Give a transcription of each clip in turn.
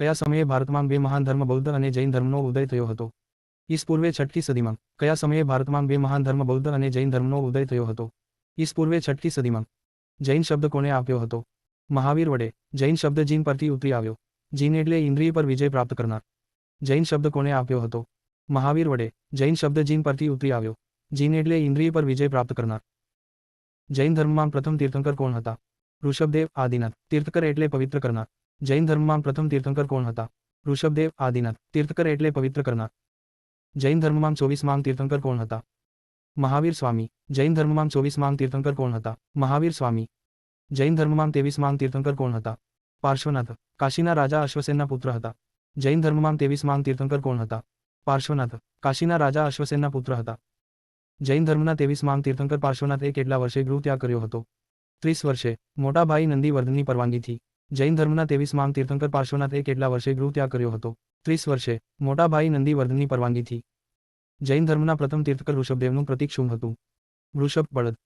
કયા સમયે ભારતમાં બે મહાન ધર્મ બૌદ્ધ અને જૈન ધર્મનો ઉદય થયો હતો? ઈસ પૂર્વે છઠ્ઠી સદીમાં કયા સમયે ભારતમાં બે મહાન ધર્મ બૌદ્ધ અને જૈન ધર્મનો ઉદય થયો હતો? ઈસ પૂર્વે છઠ્ઠી સદીમાં જૈન શબ્દ કોને આપ્યો હતો? મહાવીર વડે જૈન શબ્દ જીન પરથી ઉતરી આવ્યો. જીન એટલે ઇન્દ્રિય પર વિજય પ્રાપ્ત કરનાર. જૈન શબ્દ કોને આપ્યો હતો? મહાવીર વડે જૈન શબ્દ જીન પરથી ઉતરી આવ્યો. જીન એટલે ઇન્દ્રિય પર વિજય પ્રાપ્ત કરનાર. જૈન ધર્મમાં પ્રથમ તીર્થંકર કોણ હતા? ઋષભદેવ, આદિનાથ. તીર્થકર એટલે પવિત્ર કરનાર. જૈન ધર્મમાં પ્રથમ તીર્થંકર કોણ હતા? ઋષભદેવ, આદિનાથ. તીર્થકર એટલે પવિત્ર કરનાર. જૈન ધર્મમાં ચોવીસ માંગ તીર્થંકર કોણ હતા? મહાવીર સ્વામી. જૈન ધર્મમાં ચોવીસ માંગ તીર્થંકર કોણ હતા? મહાવીર સ્વામી. જૈન ધર્મમાં ત્રેવીસ માંગ તીર્થંકર કોણ હતા? પાર્શ્વનાથ. કાશીના રાજા અશ્વસેનના પુત્ર હતા. જૈન ધર્મમાં ત્રેવીસ માંગ તીર્થંકર કોણ હતા? પાર્શ્વનાથ. કાશીના રાજા અશ્વસેનના પુત્ર હતા. જૈન ધર્મના ત્રેવીસ માંગ તીર્થંકર પાર્શ્વનાથે કેટલા વર્ષે ગૃહ ત્યાગ કર્યો હતો? ત્રીસ વર્ષે. મોટા ભાઈ નંદીવર્ધનની પરવાનગીથી જૈન ધર્મના તેવીસ માંગ તીર્થંકર પાર્શ્વનાથે કેટલા વર્ષે ગૃહ ત્યાગ કર્યો હતો? ત્રીસ વર્ષે. મોટા ભાઈ નંદીવર્ધનની પરવાનગીથી જૈન ધર્મના પ્રથમ તીર્થકર ઋષભદેવનું પ્રતીક શું હતું. વૃષભ બળદ.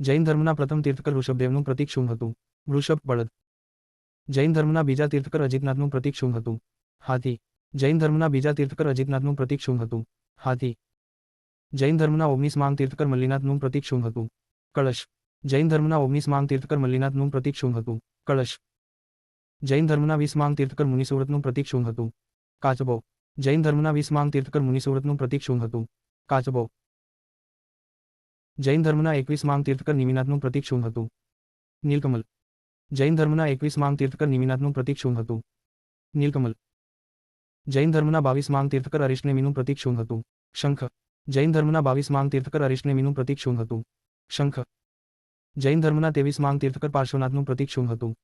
જૈન ધર્મના પ્રથમ તીર્થકર ઋષભદેવનું પ્રતીક શું હતું. વૃષભ બળદ. જૈન ધર્મના બીજા તીર્થકર અજિતનાથનું પ્રતીક શું હતું. હાથી. જૈન ધર્મના બીજા તીર્થકર અજિતનાથનું પ્રતીક શું હતું. હાથી. જૈન ધર્મના ઓગણીસ માંગ તીર્થકર મલ્લીનાથનું પ્રતીક શું હતું. કળશ. જૈન ધર્મના ઓગણીસ માંગ તીર્થકર મલ્લીનાથનું પ્રતીક શું હતું. કળશ. જૈન ધર્મના વીસ માંગ તીર્થકર મુનિસુરતનું પ્રતીક શું હતું? કાચબો. જૈન ધર્મના વીસ માંગ તીર્થકર મુનિસુરતનું પ્રતીક શું હતું? કાચબો. જૈન ધર્મના એકવીસ માંગ તીર્થકર નિમિનાથનું પ્રતીક શું હતું? નીલકમલ. જૈન ધર્મના એકવીસ માંગ તીર્થકર નિમિનાથનું પ્રતીક શું હતું? નીલકમલ. જૈન ધર્મના બાવીસ માંગ તીર્થકર અરિષ્ણેમીનું પ્રતીક શું હતું? શંખ. જૈન ધર્મના બાવીસ માંગ તીર્થકર અરિષ્ણેમીનું પ્રતીક શું હતું? શંખ. જૈન ધર્મના ત્રેવીસ માંગ તીર્થકર પાર્શ્વનાથનું પ્રતીક શું હતું?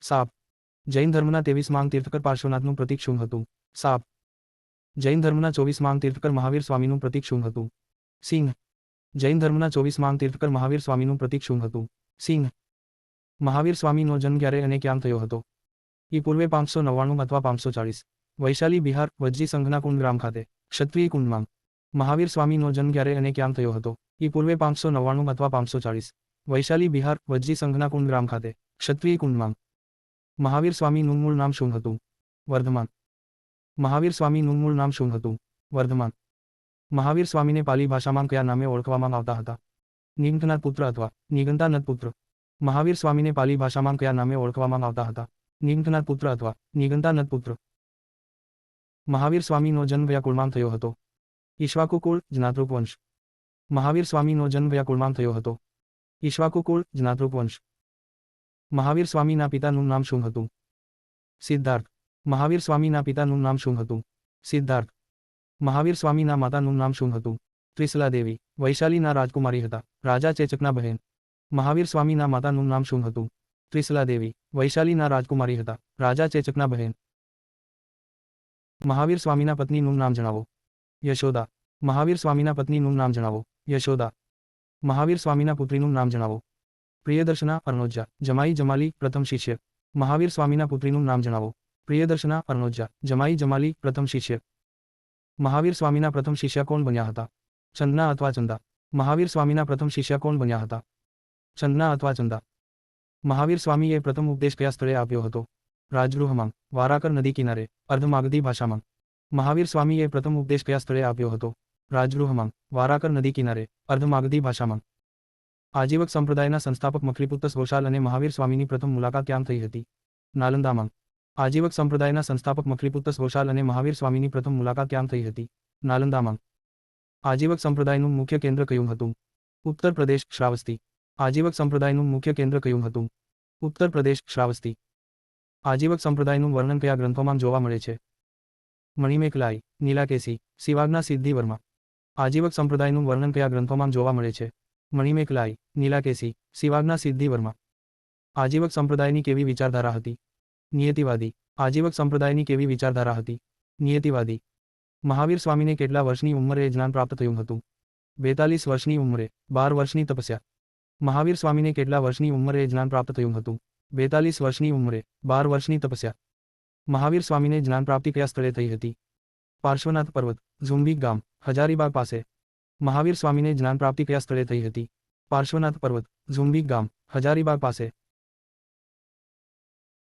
સાપ. જૈન ધર્મના ત્રેવીસ માંગ તીર્થકર પાર્શ્વનાથનું પ્રતીક શું હતું? સાપ. જૈન ધર્મના ચોવીસ માંગ તીર્થકર મહાવીર સ્વામીનું પ્રતીક શું હતું? સિંહ. જૈન ધર્મના ચોવીસ માંગ તીર્થકર મહાવીર સ્વામીનું પ્રતીક શું હતું? સિંહ. મહાવીર સ્વામીનો જન્મ ક્યારે અને ક્યાં થયો હતો? ઈ પૂર્વે પાંચસો નવ્વાણું અથવા પાંચસો ચાળીસ. વૈશાલી બિહાર વજ્રી સંઘના કુંડ ગ્રામ ખાતે. ક્ષત્રિય કુંડમાં. મહાવીર સ્વામીનો જન્મ ક્યારે અને ક્યાં થયો હતો? એ પૂર્વે પાંચસો નવ્વાણું અથવા પાંચસો ચાળીસ. વૈશાલી બિહાર વજ્રી સંઘના કુંડ ગ્રામ ખાતે. ક્ષત્રિય કુંડમાં. મહાવીર સ્વામીનું મૂળ નામ શું હતું? વર્ધમાન. મહાવીર સ્વામીનું મૂળ નામ શું હતું? વર્ધમાન. મહાવીર સ્વામીને પાલી ભાષામાં કયા નામે ઓળખવામાં આવતા હતા? નિગંતનાથ પુત્ર અથવા નિગંતાનંદ પુત્ર. મહાવીર સ્વામીને પાલી ભાષામાં કયા નામે ઓળખવામાં આવતા હતા? નિગંતનાથ પુત્ર અથવા નિગંતાનંદ પુત્ર. મહાવીર સ્વામીનો જન્મ વ્યાકુળમાં થયો હતો. ઈશ્વાકુ કુળ જ્ઞાતૃક વંશ. મહાવીર સ્વામીનો જન્મ વ્યાકુળમાં થયો હતો. ઈશ્વાકુ કુળ જ્ઞાતૃક વંશ. મહાવીર સ્વામીના પિતાનું નામ શું હતું? સિદ્ધાર્થ. મહાવીર સ્વામીના પિતાનું નામ શું હતું? સિદ્ધાર્થ. મહાવીર સ્વામીના માતાનું નામ શું હતું? ત્રિસલા દેવી વૈશાલીના રાજકુમારી હતા. રાજા ચેચકના બહેન. મહાવીર સ્વામીના માતાનું નામ શું હતું? ત્રિસલા દેવી વૈશાલીના રાજકુમારી હતા. રાજા ચેચકના બહેન. મહાવીર સ્વામીના પત્નીનું નામ જણાવો. યશોદા. મહાવીર સ્વામીના પત્નીનું નામ જણાવો. યશોદા. મહાવીર સ્વામીના પુત્રીનું નામ જણાવો. પ્રિયદર્શના અર્ણોજા જમાઈ જમાલી પ્રથમ શિષ્ય. મહાવીર સ્વામીના પુત્રીનું નામ જણાવો. પ્રિયદર્શના અર્ણોજા જમાઈ જમાલી પ્રથમ શિષ્ય. મહાવીર સ્વામીના પ્રથમ શિષ્ય કોણ બન્યા હતા? ચંદના અથવા ચંદા. મહાવીર સ્વામીના પ્રથમ શિષ્ય કોણ બન્યા હતા? ચંદના અથવા ચંદા. મહાવીર સ્વામીએ પ્રથમ ઉપદેશ કયા સ્થળે આપ્યો હતો? રાજગૃહમાં, વારાકર નદી કિનારે, અર્ધમાગધી ભાષામાં. મહાવીર સ્વામીએ પ્રથમ ઉપદેશ કયા સ્થળે આપ્યો હતો? રાજગૃહમાં, વારાકર નદી કિનારે, અર્ધમાગધી ભાષામાં. આજીવક સંપ્રદાયના સંસ્થાપક મખલીપુત્ત ઘોષાલ અને મહાવીર સ્વામીની પ્રથમ મુલાકાત ક્યાં થઈ હતી? નાલંદામાં. આજીવક સંપ્રદાયના સંસ્થાપક મખલીપુત્ત ઘોષાલ અને મહાવીર સ્વામીની પ્રથમ મુલાકાત ક્યાં થઈ હતી? નાલંદામાં. આજીવક સંપ્રદાયનું મુખ્ય કેન્દ્ર કયું હતું? ઉત્તર પ્રદેશ, શ્રાવસ્તી. આજીવક સંપ્રદાયનું મુખ્ય કેન્દ્ર કયું હતું? ઉત્તર પ્રદેશ, શ્રાવસ્તી. આજીવક સંપ્રદાયનું વર્ણન કયા ગ્રંથોમાં જોવા મળે છે? મણિમેકલાઈ નીલાકેસી શિવાગના સિદ્ધિવર્મા આજીવક સંપ્રદાયનું વર્ણન કયા ગ્રંથોમાં જોવા મળે છે? મણિમેકલાઈ નીલાકેસી સિદ્ધિ વર્મા આજીવક સંપ્રદાયની કેવી વિચારધારા હતી? નિયતિવાદી. આજીવક સંપ્રદાયની કેવી વિચારધારા હતી? નિયતિવાદી. મહાવીર સ્વામીને કેટલા વર્ષની ઉંમરે જ્ઞાન પ્રાપ્ત થયું હતું? બેતાલીસ વર્ષની ઉંમરે, બાર વર્ષની તપસ્યા. મહાવીર સ્વામીને કેટલા વર્ષની ઉંમરે જ્ઞાન પ્રાપ્ત થયું હતું? બેતાલીસ વર્ષની ઉંમરે, બાર વર્ષની તપસ્યા. મહાવીર સ્વામીને જ્ઞાન પ્રાપ્તિ કયા સ્થળે થઈ હતી? પાર્શ્વનાથ પર્વત, ઝુંબી ગામ, હજારીબાગ પાસે. મહાવીર સ્વામીને જ્ઞાન પ્રાપ્તિ કયા સ્થળે થઈ હતી. પાર્શ્વનાથ પર્વત, ઝુંબી ગામ, હજારીબાગ પાસે.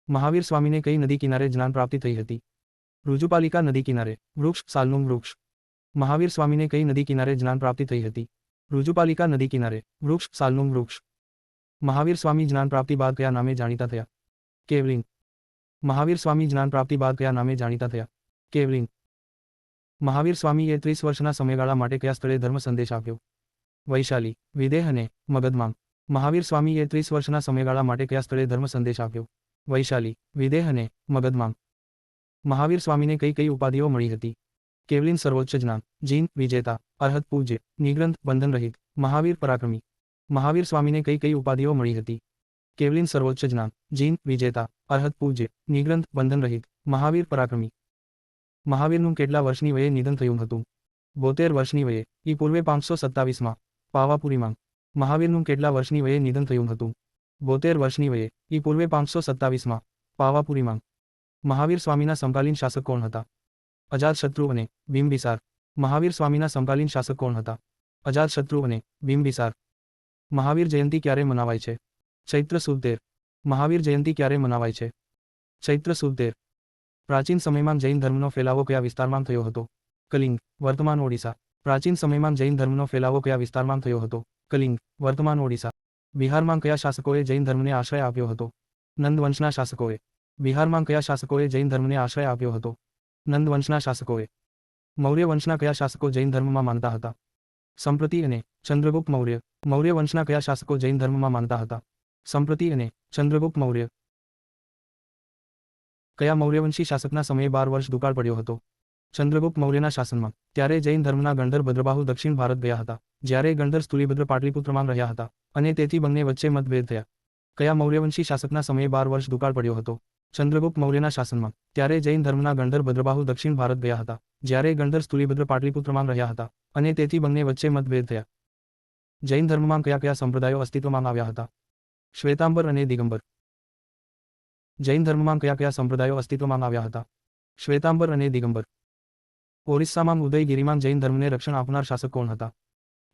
મહાવીર સ્વામીને કઈ નદી કિનારે જ્ઞાન પ્રાપ્તિ થઈ હતી? ઋજુપાલિકા નદી કિનારે, વૃક્ષ, સાલનું વૃક્ષ. મહાવીર સ્વામીને કઈ નદી કિનારે જ્ઞાન પ્રાપ્તિ થઈ હતી? ઋજુપાલિકા નદી કિનારે, વૃક્ષ, સાલનું વૃક્ષ. મહાવીર સ્વામી જ્ઞાન પ્રાપ્તિ બાદ કયા નામે જાણીતા થયા? કેવલિંગ. મહાવીર સ્વામી જ્ઞાન પ્રાપ્તિ બાદ કયા નામે જાણીતા થયા? કેવલિંગ. મહાવીર સ્વામીએ ત્રીસ વર્ષના સમયગાળા માટે કયા સ્થળે ધર્મ સંદેશ આપ્યો? વૈશાલી, વિદેહ અને મગધમાંગ મહાવીર સ્વામીએ ત્રીસ વર્ષના સમયગાળા માટે કયા સ્થળે ધર્મ સંદેશ આપ્યો? વૈશાલી, વિદેહ અને મગધમાંગ મહાવીર સ્વામીને કઈ કઈ ઉપાધિઓ મળી હતી? કેવલિન સર્વોચ્ચ જ્ઞાન, જીન, વિજેતા, અર્હત, પૂજ્ય, નિગ્રંથ, બંધન રહિત, મહાવીર પરાક્રમી. મહાવીર સ્વામીને કઈ કઈ ઉપાધિઓ મળી હતી? કેવલિન સર્વોચ્ચ જ્ઞાન, જીન, વિજેતા, અર્હત, પૂજ્ય, નિગ્રંથ, બંધન રહિત, મહાવીર પરાક્રમી. મહાવીરનું કેટલા વર્ષની વયે નિધન થયું હતું? બોતેર વર્ષની વયે, ઈ પૂર્વે પાંચસો સત્તાવીસમાં, પાવાપુરીમાં. મહાવીરનું કેટલા વર્ષની વયે નિધન થયું હતું? બોતેર વર્ષની વયે, ઈ પૂર્વે પાંચસો સત્તાવીસમાં, પાવાપુરીમાં. મહાવીર સ્વામીના સમકાલીન શાસક કોણ હતા? અજાતશત્રુ અને બિંબિસાર મહાવીર સ્વામીના સમકાલીન શાસક કોણ હતા? અજાતશત્રુ અને બિંબિસાર મહાવીર જયંતી ક્યારે મનાવાય છે? ચૈત્ર સુદ મહાવીર જયંતી ક્યારે મનાવાય છે? ચૈત્ર સુદ પ્રાચીન સમયમાં જૈન ધર્મનો ફેલાવો કયા વિસ્તારમાં થયો હતો? કલિંગ, વર્તમાન ઓડિશા. પ્રાચીન સમયમાં જૈન ધર્મનો ફેલાવો કયા વિસ્તારમાં થયો હતો? કલિંગ, વર્તમાન ઓડિશા. બિહારમાં કયા શાસકોએ જૈન ધર્મને આશ્રય આપ્યો હતો? નંદવંશના શાસકોએ. બિહારમાં કયા શાસકોએ જૈન ધર્મને આશ્રય આપ્યો હતો? નંદવંશના શાસકોએ. મૌર્ય વંશના કયા શાસકો જૈન ધર્મમાં માનતા હતા? સંપ્રતિ અને ચંદ્રગુપ્ત મૌર્ય. મૌર્ય વંશના કયા શાસકો જૈન ધર્મમાં માનતા હતા? સંપ્રતિ અને ચંદ્રગુપ્ત મૌર્ય. કયા મૌર્યવંશી શાસકના સમયે બાર વર્ષ દુકાળ પડ્યો હતો? ચંદ્રગુપ્ત મૌર્યના શાસનમાં. ત્યારે જૈન ધર્મના ગણધર ભદ્રબાહુ દક્ષિણ ભારત ગયા હતા. જ્યારે ગણધર સ્થુલીભદ્ર પાટલીપુત્રમાં રહ્યા હતા. અને તેથી બંને વચ્ચે મતભેદ થયા. કયા મૌર્યવંશી શાસકના સમયે બાર વર્ષ દુકાળ પડ્યો હતો? ચંદ્રગુપ્ત મૌર્યના શાસનમાં. ત્યારે જૈન ધર્મના ગણધર ભદ્રબાહુ દક્ષિણ ભારત ગયા હતા. જ્યારે ગણધર સ્થુલીભદ્ર પાટલીપુત્રમાં રહ્યા હતા. અને તેથી બંને વચ્ચે મતભેદ થયા. જૈન ધર્મમાં કયા કયા સંપ્રદાયો અસ્તિત્વમાં આવ્યા હતા? શ્વેતાંબર અને દિગંબર. જૈન ધર્મમાં કયા કયા સંપ્રદાયો અસ્તિત્વમાં આવ્યા હતા? શ્વેતાંબર અને દિગંબર. ઓરિસ્સામાં ઉદયગીરીમાં જૈન ધર્મને રક્ષણ આપનાર શાસક કોણ હતા?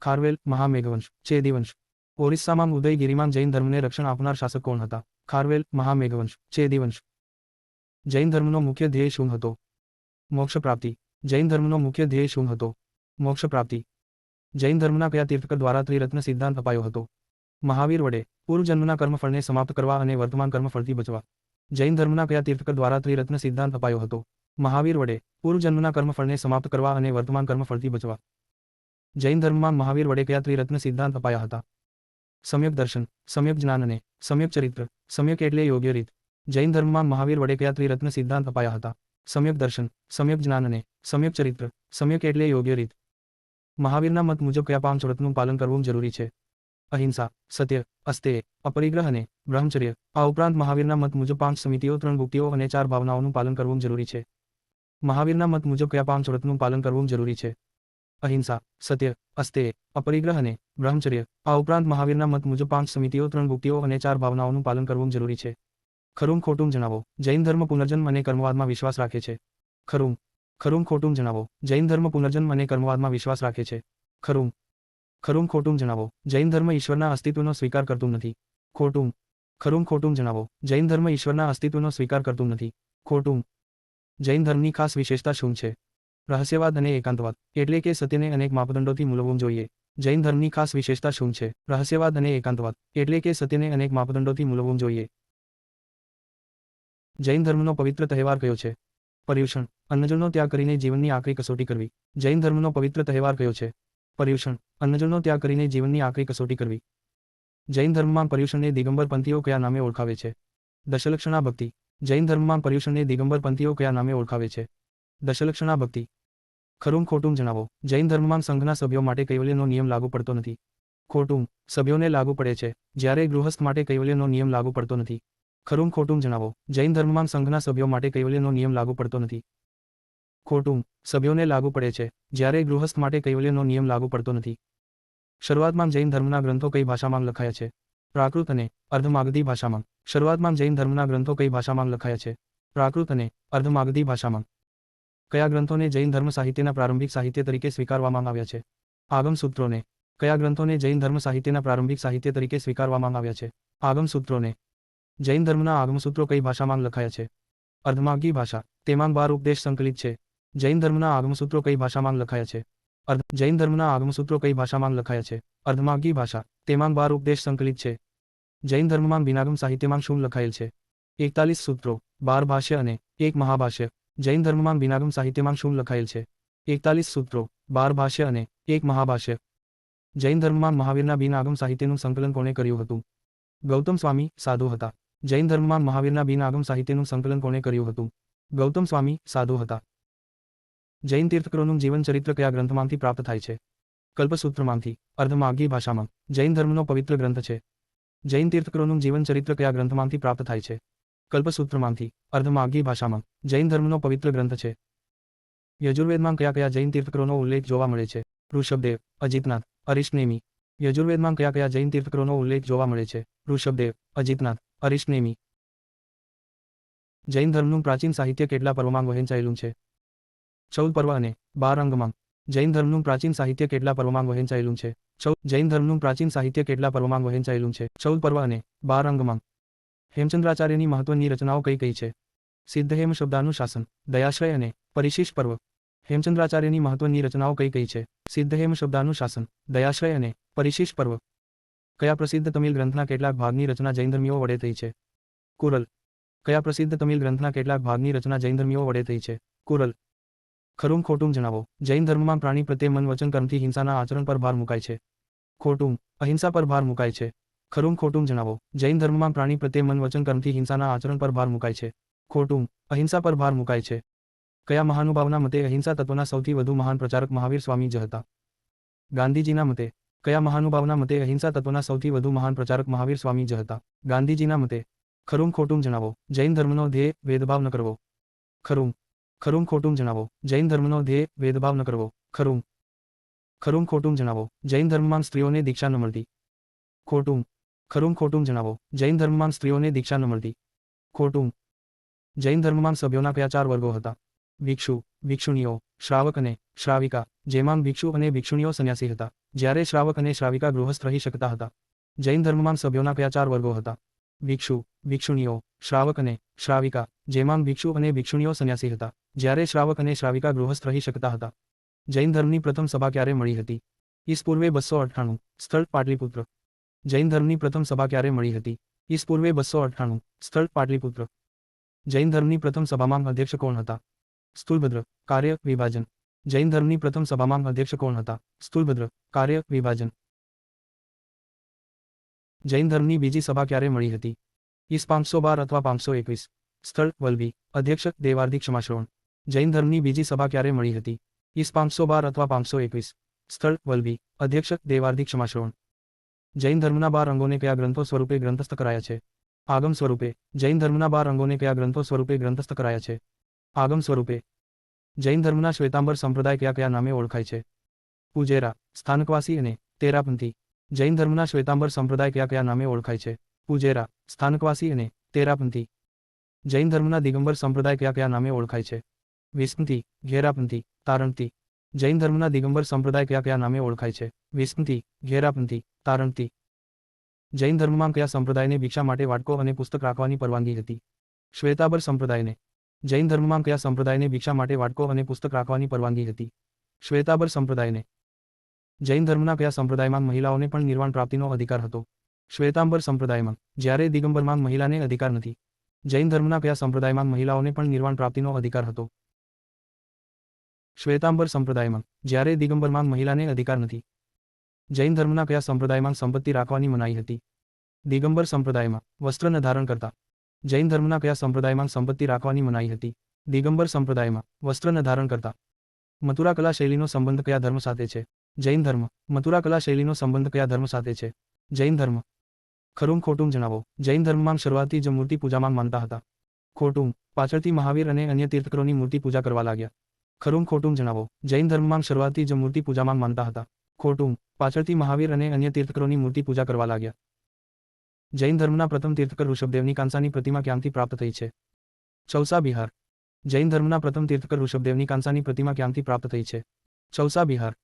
ખારવેલ, મહામેઘવંશ ચેદીવંશ ઓરિસ્સામાં ઉદયગીરીમાં જૈન ધર્મને રક્ષણ આપનાર શાસક કોણ હતા? ખારવેલ, મહામેઘવંશ ચેદીવંશ જૈન ધર્મનો મુખ્ય ધ્યેય શું હતો? મોક્ષ પ્રાપ્તિ જૈન ધર્મનો મુખ્ય ધ્યેય શું હતો? મોક્ષ પ્રાપ્તિ જૈન ધર્મના કયા તીર્થકર દ્વારા ત્રિરત્ન સિદ્ધાંત અપાયો હતો? મહાવીર વડે. પૂર્વજન્મના કર્મફળને સમાપ્ત કરવા અને વર્તમાન કર્મફળથી બચવા. જૈન ધર્મના કયા તીર્થકર દ્વારા ત્રિરત્ન સિદ્ધાંત અપાયો હતો? મહાવીર વડે પૂર્વજન્મના કર્મફળને સમાપ્ત કરવા અને વર્તમાન કર્મફળથી બચવા. જૈન ધર્મમાં મહાવીર વડે કયા ત્રિરત્ન સિદ્ધાંત અપાયા હતા? સમ્યક દર્શન, સમ્યક જ્ઞાન અને સમ્યક ચરિત્ર, સમ્યક એટલે યોગ્ય રીત. જૈન ધર્મમાં મહાવીર વડે કયા ત્રિરત્ન સિદ્ધાંત અપાયા હતા? સમ્યક દર્શન, સમ્યક જ્ઞાન અને સમ્યક ચરિત્ર, સમ્યક એટલે યોગ્ય રીત. મહાવીરના મત મુજબ કયા પાંચ વ્રતનું પાલન કરવું જરૂરી છે? અહિંસા, સત્ય અસ્તેય અપરિગ્રહ અને બ્રહ્મચર્ય આ ઉપરાંત મહાવીરના મત મુજબ પાંચ સમિતિઓ, ત્રણ ગુપ્તિઓ અને ચાર ભાવનાઓનું પાલન કરવું જરૂરી છે. મહાવીરના મત મુજબ કયા પાંચ વ્રતનું પાલન કરવું જરૂરી છે? અહિંસા, સત્ય અસ્તેય અપરિગ્રહ અને બ્રહ્મચર્ય આ ઉપરાંત મહાવીરના મત મુજબ પાંચ સમિતિઓ, ત્રણ ગુપ્તિઓ અને ચાર ભાવનાઓનું પાલન કરવું જરૂરી છે. ખરું ખોટું જણાવો, જૈન ધર્મ પુનર્જન્મ અને કર્મવાદમાં વિશ્વાસ રાખે છે. ખરું ખરું ખોટું જણાવો, જૈન ધર્મ પુનર્જન્મ અને કર્મવાદમાં વિશ્વાસ રાખે છે. ખરું ખરું ખોટું જણાવો. જૈન ધર્મ ઈશ્વરના અસ્તિત્વનો સ્વીકાર કરતું નથી. ખોટું ખરું ખોટું જણાવો. જૈન ધર્મ ઈશ્વરના અસ્તિત્વનો સ્વીકાર કરતું નથી. ખોટું જૈન ધર્મની ખાસ વિશેષતા શું છે? રહસ્યવાદ અને એકાંતવાદ. એટલે કે સત્યને અનેક માપદંડોથી મૂલવવું જોઈએ. જૈન ધર્મની ખાસ વિશેષતા શું છે? રહસ્યવાદ અને એકાંતવાદ. એટલે કે સત્યને અનેક માપદંડોથી મૂલવવું જોઈએ. જૈન ધર્મનો પવિત્ર તહેવાર કયો છે? પર્યુષણ. અન્નજળનો ત્યાગ કરીને જીવનની આખરી કસોટી કરવી. જૈન ધર્મનો પવિત્ર તહેવાર કયો છે? પર્યુષણ, અન્નજળનો ત્યાગ કરીને જીવનની આકરી કસોટી કરવી. જૈન ધર્મમાં પર્યુષણને દિગંબર પંથીઓ કયા નામે ઓળખાવે છે? દશલક્ષણા ભક્તિ, જૈન ધર્મમાં પર્યુષણને દિગંબર પંથીઓ કયા નામે ઓળખાવે છે? દશલક્ષણા ભક્તિ. ખરું ખોટું જણાવો, જૈન ધર્મમાં સંઘના સભ્યો માટે કૈવલ્યનો નિયમ લાગુ પડતો નથી. ખોટું સભ્યોને લાગુ પડે છે, જ્યારે ગૃહસ્થ માટે કૈવલ્યનો નિયમ લાગુ પડતો નથી. ખરું ખોટું જણાવો, જૈન ધર્મમાં સંઘના સભ્યો માટે કૈવલ્યનો નિયમ લાગુ પડતો નથી. ખોટું સભ્યોને લાગુ પડે છે, જ્યારે ગૃહસ્થ માટે કૈવલ્યનો નિયમ લાગુ પડતો નથી. શરૂઆતમાં જૈન ધર્મના ગ્રંથો કઈ ભાષામાં લખાયા છે? પ્રાકૃત અને અર્ધમાગધી ભાષામાં. શરૂઆતમાં જૈન ધર્મના ગ્રંથો કઈ ભાષામાં લખાયા છે? પ્રાકૃત અને અર્ધમાગધી ભાષામાં. કયા ગ્રંથોને જૈન ધર્મ સાહિત્યના પ્રારંભિક સાહિત્ય તરીકે સ્વીકારવામાં આવ્યા છે? આગમ સૂત્રોને. કયા ગ્રંથોને જૈન ધર્મ સાહિત્યના પ્રારંભિક સાહિત્ય તરીકે સ્વીકારવામાં આવ્યા છે? આગમ સૂત્રોને. જૈન ધર્મના આગમસૂત્રો કઈ ભાષામાં લખાયા છે? અર્ધમાગી ભાષા. તેમાં બાર ઉપદેશ સંકલિત છે. જૈન ધર્મના આગમસૂત્રો કઈ ભાષામાં લખાયા છે? અર્ધ, જૈન ધર્મના આગમસૂત્રો કઈ ભાષામાં લખાયા છે? અર્ધમાગી ભાષા? તેમાં બાર ઉપદેશ સંકલિત છે. જૈન ધર્મમાં બિનાગમ સાહિત્યમાં શું લખાયેલ છે? એકતાલીસ સૂત્રો, બાર ભાષ્ય અને એક મહાભાષ્ય. જૈન ધર્મમાં બિનાગમ સાહિત્યમાં શું લખાયેલ છે? એકતાલીસ સૂત્રો, બાર ભાષ્ય અને એક મહાભાષ્ય. જૈન ધર્મમાં મહાવીરના બિન સાહિત્યનું સંકલન કોણે કર્યું હતું? ગૌતમ સ્વામી સાધુ હતા. જૈન ધર્મમાં મહાવીરના બિનાગમ સાહિત્યનું સંકલન કોણે કર્યું હતું? ગૌતમ સ્વામી સાધુ હતા. જૈન તીર્થકરોનું જીવન ચરિત્ર કયા ગ્રંથમાંથી પ્રાપ્ત થાય છે? કલ્પસૂત્રમાંથી અર્ધમાગી ભાષામાં, જૈન ધર્મનો પવિત્ર ગ્રંથ છે. જૈન તીર્થકરોનું જીવન ચરિત્ર કયા ગ્રંથમાંથી પ્રાપ્ત થાય છે? કલ્પસૂત્રમાંથી અર્ધમાગી ભાષામાં, જૈન ધર્મનો પવિત્ર ગ્રંથ છે. યજુર્વેદમાં કયા કયા જૈન તીર્થકરોનો ઉલ્લેખ જોવા મળે છે? ઋષભદેવ, અજિતનાથ અરિષ્નેમી યજુર્વેદમાં કયા કયા જૈન તીર્થકરોનો ઉલ્લેખ જોવા મળે છે? ઋષભદેવ, અજિતનાથ અરિષ્નેમી જૈન ધર્મનું પ્રાચીન સાહિત્ય કેટલા પર્વમાં વહેંચાયેલું છે? ચૌદ પર્વ અને બાર અંગમાં. જૈન ધર્મનું પ્રાચીન સાહિત્ય કેટલા પર્વમાં વહેંચાયેલું છે? ચૌદ જૈન ધર્મનું પ્રાચીન સાહિત્ય કેટલા પર્વમાં વહેંચાયેલું છે? ચૌદ પર્વ અને બાર અંગમાં. હેમચંદ્રાચાર્યની મહત્વની રચનાઓ કઈ કઈ છે? સિદ્ધહેમ શબ્દાનું શાસન, દયાશ્રય અને પરિશિષ પર્વ. હેમચંદ્રાચાર્યની મહત્વની રચનાઓ કઈ કઈ છે? સિદ્ધહેમ શબ્દાનું શાસન, દયાશ્રય અને પરિશિષ પર્વ. કયા પ્રસિદ્ધ તમિલ ગ્રંથના કેટલાક ભાગની રચના જૈન ધર્મીઓ વડે થઈ છે? કુરલ. કયા પ્રસિદ્ધ તમિલ ગ્રંથના કેટલાક ભાગની રચના જૈન ધર્મીઓ વડે થઈ છે? કુરલ. ખરું ખોટું જણાવો. જૈન ધર્મમાં પ્રાણી પ્રત્યે મન વચન કર્મથી હિંસાના આચરણ પર ભાર મુકાય છે. ખોટું અહિંસા પર ભાર મુકાય છે. ખરું ખોટું જણાવો. જૈન ધર્મમાં પ્રાણી પ્રત્યે મન વચન કર્મથી હિંસાના આચરણ પર ભાર મુકાય છે. ખોટું અહિંસા પર ભાર મુકાય છે. કયા મહાનુભાવના મતે અહિંસા તત્વના સૌથી વધુ મહાન પ્રચારક મહાવીર સ્વામી જ હતા? ગાંધીજીના મતે, કયા મહાનુભાવના મતે અહિંસા તત્વના સૌથી વધુ મહાન પ્રચારક મહાવીર સ્વામી જ હતા? ગાંધીજીના મતે ખરું ખોટું જણાવો. જૈન ધર્મનો ધ્યેય ભેદભાવ ન કરવો. ખરું ખરું ખોટું જણાવો. જૈન ધર્મનો ધ્યેય, ભેદભાવ ન કરવો. ખરું ખરું ખોટું જણાવો. જૈન ધર્મમાં સ્ત્રીઓને દીક્ષા ન મળતી. ખોટું. ખરું ખોટું જણાવો. જૈન ધર્મમાં સ્ત્રીઓને દીક્ષા ન મળતી. ખોટું. જૈન ધર્મમાં સભ્યોના કયા ચાર વર્ગો હતા. ભિક્ષુ, ભિક્ષુણીઓ, શ્રાવક અને શ્રાવિકા, જેમાં ભિક્ષુ અને ભિક્ષુણીઓ સંન્યાસી હતા. જ્યારે શ્રાવક અને શ્રાવિકા ગૃહસ્થ રહી શકતા હતા. જૈન ધર્મમાં સભ્યોના કયા ચાર વર્ગો હતા. ભિક્ષુ, ભિક્ષુણીઓ, શ્રાવક અને શ્રાવિકા, જેમાં ભિક્ષુ અને ભિક્ષુણીઓ સંન્યાસી હતા. જ્યારે શ્રાવક અને શ્રાવિકા ગૃહસ્થ રહી શકતા હતા. જૈન ધર્મની પ્રથમ સભા ક્યારે મળી હતી? ઈસ પૂર્વે બસો અઠ્ઠાણું, સ્થળ પાટલીપુત્ર. જૈન ધર્મની પ્રથમ સભા ક્યારે મળી હતી? ઈસ પૂર્વે બસો અઠ્ઠાણું, સ્થળ પાટલીપુત્ર. જૈન ધર્મની પ્રથમ સભામાં અધ્યક્ષ કોણ હતા? સ્થૂલભદ્ર, કાર્ય વિભાજન. જૈન ધર્મની પ્રથમ સભામાં અધ્યક્ષ કોણ હતા? સ્થૂલભદ્ર, કાર્ય વિભાજન. જૈન ધર્મની બીજી સભા ક્યારે મળી હતી? ઈસ પાંચસો બાર અથવા પાંચસો એકવીસ, સ્થળ વલભી, અધ્યક્ષ દેવાર્ધિક ક્ષમાશ્રવણ. જૈન ધર્મની બીજી સભા ક્યારે મળી હતી? ઈસ પાંચસો બાર અથવા પાંચસો એકવીસ. સ્થળ, વલભી. અધ્યક્ષ દેવાર્ધિક ક્ષમાશ્રવણ. જૈન ધર્મના બાર અંગોને કયા ગ્રંથો સ્વરૂપે ગ્રંથસ્થ કરાયા છે? આગમ સ્વરૂપે. જૈન ધર્મના બાર અંગોને કયા ગ્રંથો સ્વરૂપે ગ્રંથસ્થ કરાયા છે? આગમ સ્વરૂપે. જૈન ધર્મના શ્વેતાંબર સંપ્રદાય કયા કયા નામે ઓળખાય છે? પૂજેરા સ્થાનકવાસી અને તેરાપંથી. જૈન ધર્મના શ્વેતાંબર સંપ્રદાય કયા કયા નામે ઓળખાય છે? પૂજેરા સ્થાનકવાસી અને તેરાપંથી. જૈન ધર્મના દિગંબર સંપ્રદાય કયા કયા નામે ઓળખાય છે? વિસ્મતી, ઘેરાપંથી તારણતી જૈન ધર્મના દિગંબર સંપ્રદાય કયા કયા નામે ઓળખાય છે? વિસ્મતી, ઘેરાપંથી તારણતી જૈન ધર્મમાં કયા સંપ્રદાયને ભિક્ષા માટે વાટકો અને પુસ્તક રાખવાની પરવાનગી હતી? શ્વેતાબર સંપ્રદાયને. જૈન ધર્મમાં કયા સંપ્રદાયને ભિક્ષા માટે વાટકો અને પુસ્તક રાખવાની પરવાનગી હતી? શ્વેતાબર સંપ્રદાયને. જૈન ધર્મના કયા સંપ્રદાયમાં મહિલાઓને પણ નિર્વાણ પ્રાપ્તિનો અધિકાર હતો? શ્વેતાંબર સંપ્રદાયમાં, જ્યારે દિગંબરમાં મહિલાને અધિકાર નથી. જૈન ધર્મના કયા સંપ્રદાયમાં મહિલાઓને પણ નિર્વાણ પ્રાપ્તિનો અધિકાર હતો? શ્વેતાંબર સંપ્રદાયમાં, જ્યારે દિગંબરમાં મહિલાને અધિકાર નથી. જૈન ધર્મના કયા સંપ્રદાયમાં સંપત્તિ રાખવાની મનાઈ હતી? દિગંબર સંપ્રદાયમાં, વસ્ત્રને ધારણ કરતા. જૈન ધર્મના કયા સંપ્રદાયમાં સંપત્તિ રાખવાની મનાઈ હતી? દિગંબર સંપ્રદાયમાં, વસ્ત્રને ધારણ કરતા. મથુરા કલા શૈલીનો સંબંધ કયા ધર્મ સાથે છે? જૈન ધર્મ, મથુરા કલા શૈલીનો સંબંધ કયા ધર્મ સાથે છે? જૈન ધર્મ. ખરું ખોટું જણાવો. જૈન ધર્મમાં શરૂઆતથી જ મૂર્તિ પૂજામાં માનતા હતા. ખોટું. પાછળથી મહાવીર અને અન્ય તીર્થકરોની મૂર્તિ પૂજા કરવા લાગ્યા. ખરું ખોટું જણાવો. જૈન ધર્મમાં શરૂઆતથી જ મૂર્તિ પૂજામાં માનતા હતા. ખોટું પાછળથી મહાવીર અને અન્ય તીર્થકરોની મૂર્તિ પૂજા કરવા લાગ્યા. જૈન ધર્મના પ્રથમ તીર્થકર ઋષભદેવની કાંસાની પ્રતિમા ક્યાંથી પ્રાપ્ત થઈ છે? ચૌસા બિહાર. જૈન ધર્મના પ્રથમ તીર્થકર ઋષભદેવની કાંસાની પ્રતિમા ક્યાંથી પ્રાપ્ત થઈ છે? ચૌસા બિહાર.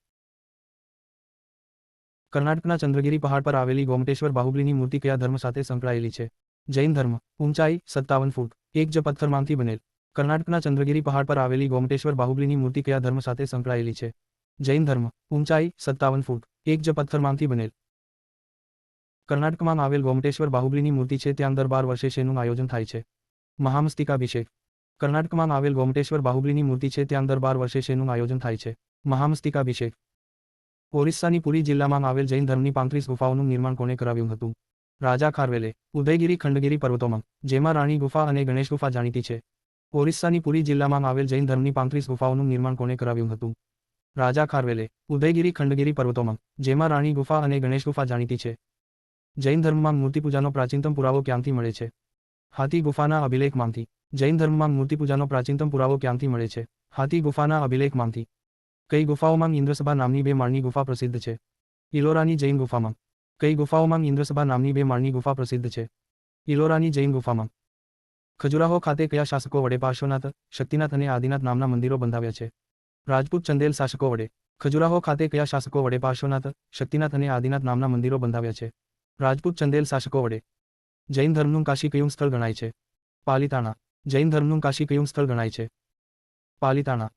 કર્ણાટકના ચંદ્રગીરી પહાડ પર આવેલી ગોમટેશ્વર બાહુબલીની મૂર્તિ કયા ધર્મ સાથે સંકળાયેલી છે? જૈન ધર્મ, ઊંચાઈ સત્તાવન ફૂટ, એક જ પથ્થરમાંથી બનેલ. કર્ણાટકના ચંદ્રગીરી પહાડ પર આવેલી ગોમટેશ્વર બાહુબલીની મૂર્તિ કયા ધર્મ સાથે સંકળાયેલી છે? જૈન ધર્મ, ઊંચાઈ સત્તાવન ફૂટ, એક જ પથ્થરમાંથી બનેલ. કર્ણાટકમાં આવેલ ગોમટેશ્વર બાહુબલીની મૂર્તિ છે, ત્યાં દર બાર વર્ષે શેનું આયોજન થાય છે. મહામસ્તિકાભિષેક. કર્ણાટકમાં આવેલ ગોમટેશ્વર બાહુબલીની મૂર્તિ છે, ત્યાં દર બાર વર્ષે શેનું આયોજન થાય છે. મહામસ્તિકાભિષેક. ઓરિસ્સાની પુરી જિલ્લામાં આવેલ જૈન ધર્મની પાંત્રીસ ગુફાઓનું નિર્માણ કોણે કરાવ્યું હતું? રાજા ખારવેલે, ઉદયગીરી ખંડગીરી પર્વતોમાં, જેમાં રાણી ગુફા અને ગણેશ ગુફા જાણીતી છે. ઓરિસ્સાની પુરી જિલ્લામાં આવેલ જૈન ધર્મની પાંત્રીસ ગુફાઓનું નિર્માણ કોણે કરાવ્યું હતું? રાજા ખારવેલે, ઉદયગીરી ખંડગીરી પર્વતોમાં, જેમાં રાણી ગુફા અને ગણેશ ગુફા જાણીતી છે. જૈન ધર્મમાં મૂર્તિપૂજાનો પ્રાચીનતમ પુરાવો ક્યાંથી મળે છે? હાથી ગુફાના અભિલેખમાંથી, જૈન ધર્મમાં મૂર્તિપૂજાનો પ્રાચીનતમ પુરાવો ક્યાંથી મળે છે? હાથી ગુફાના અભિલેખમાંથી. કઈ ગુફાઓમાં ઇન્દ્રસભા નામની બે માળની ગુફા પ્રસિદ્ધ છે? ઇલોરાની જૈન ગુફામાં. કઈ ગુફાઓમાં ઇન્દ્રસભા નામની બે માળની ગુફા પ્રસિદ્ધ છે? ઇલોરાની જૈન ગુફામાં. ખજુરાહો ખાતે કયા શાસકો વડે પાર્શ્વનાથ, શક્તિનાથ અને આદિનાથ નામના મંદિરો બંધાવ્યા છે? રાજપૂત ચંદેલ શાસકો વડે. ખજુરાહો ખાતે કયા શાસકો વડે પાર્શ્વનાથ, શક્તિનાથ અને આદિનાથ નામના મંદિરો બંધાવ્યા છે? રાજપૂત ચંદેલ શાસકો વડે. જૈન ધર્મનું કાશી કયું સ્થળ ગણાય છે? પાલિતાણા. જૈન ધર્મનું કાશી કયું સ્થળ ગણાય છે? પાલિતાણા.